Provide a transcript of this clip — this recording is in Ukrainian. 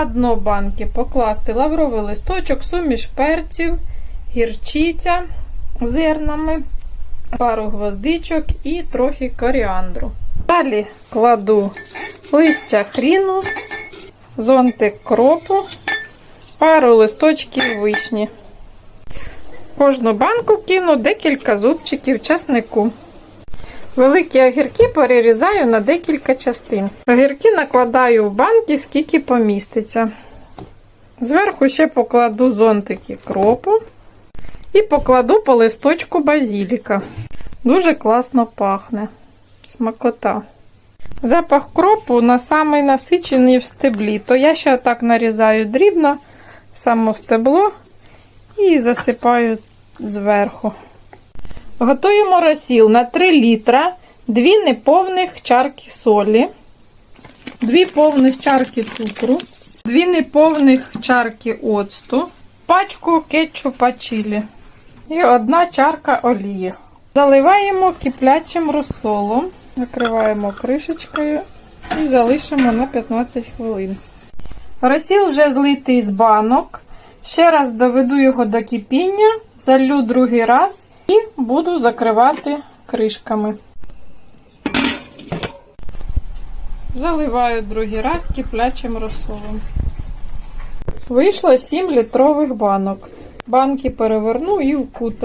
На дно банки покласти лавровий листочок, суміш перців, гірчиця зернами, пару гвоздичок і трохи коріандру. Далі кладу листя хріну, зонтик кропу, пару листочків вишні. Кожну банку кину декілька зубчиків часнику. Великі огірки перерізаю на декілька частин. Огірки накладаю в банки, скільки поміститься. Зверху ще покладу зонтики кропу і покладу по листочку базіліка. Дуже класно пахне. Смакота. Запах кропу на самий насичений в стеблі. То я ще так нарізаю дрібно само стебло і засипаю зверху. Готуємо розсіл на 3 літра, 2 неповних чарки солі, 2 повних чарки цукру, 2 неповних чарки оцту, пачку кетчупа чилі і 1 чарка олії. Заливаємо киплячим розсолом, накриваємо кришечкою і залишимо на 15 хвилин. Розсіл вже злитий з банок. Ще раз доведу його до кипіння, залю другий раз буду закривати кришками. Заливаю другий раз киплячим розсолом. Вийшло 7 літрових банок. Банки переверну і вкутаю.